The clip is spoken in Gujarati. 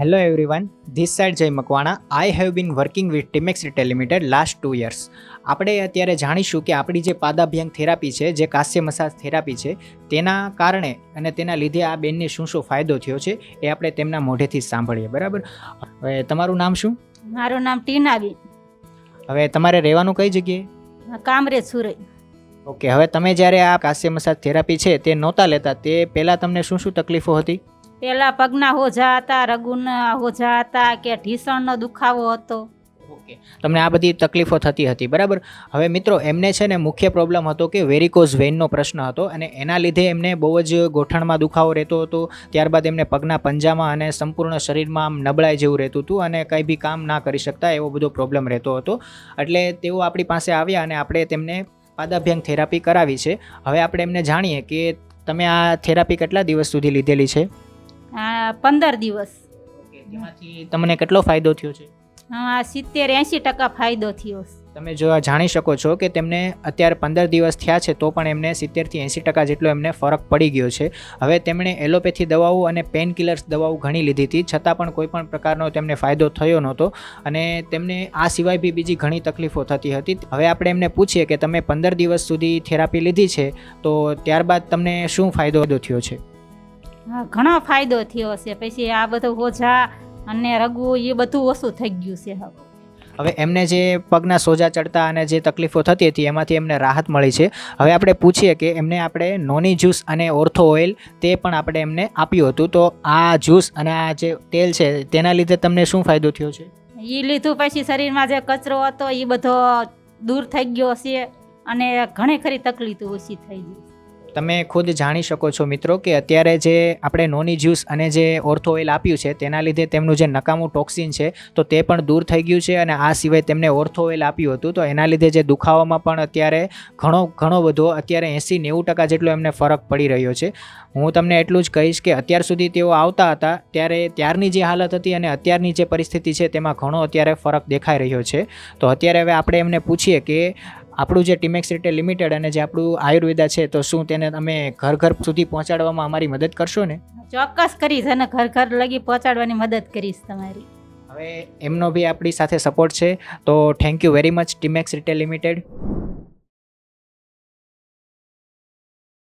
Hello everyone this side Jay Makwana I have been working with Teemax retail limited last two years આપણે અત્યારે જાણીશું કે આપણી જે પાદાભ્યંગ થેરાપી છે જે કાસ્ય મસાજ થેરાપી છે તેના કારણે અને તેના લીધે આ બેનને શું શું ફાયદો થયો છે એ આપણે તેમના મોઢેથી જ સાંભળીએ બરાબર? હવે તમારું નામ શું? મારું નામ ટીનાબી હવે તમારે રહેવાનું કઈ જગ્યાએ? કામરે સુરત. ઓકે હવે તમે જ્યારે આ કાસ્ય મસાજ થેરાપી છે તે નહોતા લેતા તે પહેલાં તમને શું શું તકલીફો હતી? પેલા પગના હોજા હતા રગુના હોજા હતા કે ઢીસણનો દુખાવો હતો. ઓકે તમને આ બધી તકલીફો થતી હતી, બરાબર? હવે મિત્રો, એમને છે ને મુખ્ય પ્રોબ્લેમ હતો કે વેરિકોઝ વેઇનનો પ્રશ્ન હતો અને એના લીધે એમને બહુ જ ગોઠણમાં દુખાવો રહેતો હતો. ત્યારબાદ એમને પગના પંજામાં અને સંપૂર્ણ શરીરમાં આમ નબળાઈ જેવું રહેતું હતું અને કંઈ બી કામ ના કરી શકતા એવો બધો પ્રોબ્લેમ રહેતો હતો. એટલે તેઓ આપણી પાસે આવ્યા અને આપણે તેમને પાદાભ્યંગ થેરાપી કરાવી છે. હવે આપણે એમને જાણીએ કે તમે આ થેરાપી કેટલા દિવસ સુધી લીધેલી છે? પંદર દિવસ. તમને કેટલો ફાયદો થયો છે? આ સિત્તેર એંશી ટકા ફાયદો થયો છે. તમે જો જાણી શકો છો કે તેમને અત્યારે પંદર દિવસ થયા છે તો પણ એમને સિત્તેરથી એંસી ટકા જેટલો એમને ફરક પડી ગયો છે. હવે તેમણે એલોપેથી દવાઓ અને પેન કિલર્સ દવાઓ ઘણી લીધી હતી છતાં પણ કોઈ પણ પ્રકારનો તેમને ફાયદો થયો નહોતો અને તેમને આ સિવાય બી બીજી ઘણી તકલીફો થતી હતી. હવે આપણે એમને પૂછીએ કે તમે પંદર દિવસ સુધી થેરાપી લીધી છે તો ત્યારબાદ તમને શું ફાયદો થયો છે? ઘણો ફાયદો થયો છે. પછી આ બધું હોજા અને રગવું એ બધું ઓછું થઈ ગયું છે હવે. હવે એમને જે પગના સોજા ચડતા અને જે તકલીફો થતી હતી એમાંથી એમને રાહત મળી છે. હવે આપણે પૂછીએ કે એમને આપણે નોની જ્યુસ અને ઓર્થો ઓઇલ તે પણ આપણે એમને આપ્યું હતું. તો આ જ્યુસ અને આ જે તેલ છે તેના લીધે તમને શું ફાયદો થયો છે? એ લીધું પછી શરીરમાં જે કચરો હતો એ બધો દૂર થઈ ગયો છે અને ઘણી ખરી તકલીફો ઓછી થઈ ગઈ તમે ખુદ જાણી શકો છો મિત્રો કે અત્યારે જે આપણે નોની જ્યુસ અને જે ઓર્થો ઓઇલ આપ્યું છે, તેના લીધે તેમનું જે નકામું ટોક્સિન છે, તો તે પણ દૂર થઈ ગયું છે અને આ સિવાય તેમને ઓર્થો ઓઇલ આપ્યું હતું. તો એના લીધે જે દુખાવામાં પણ અત્યારે ઘણો ઘણો બધો, અત્યારે એંસી નેવું ટકા જેટલો એમને ફરક પડી રહ્યો છે. હું તમને એટલું જ કહીશ કે અત્યાર સુધી તેઓ આવતા હતા, ત્યારે ત્યારની જે હાલત હતી અને અત્યારની જે પરિસ્થિતિ છે, તેમાં ઘણો અત્યારે ફરક દેખાઈ રહ્યો છે. તો અત્યારે હવે આપણે એમને પૂછીએ કે આપણું જે ટીમેક્સ રિટેલ લિમિટેડ અને જે આપણું આયુર્વેદા છે તો શું તેને તમે ઘર ઘર સુધી પહોંચાડવામાં અમારી મદદ કરશો ને? ચોક્કસ કરીશ અને ઘર ઘર લગી પહોંચાડવાની મદદ કરીશ તમારી. હવે એમનો બી આપણી સાથે સપોર્ટ છે. તો thank you very much Teemax retail limited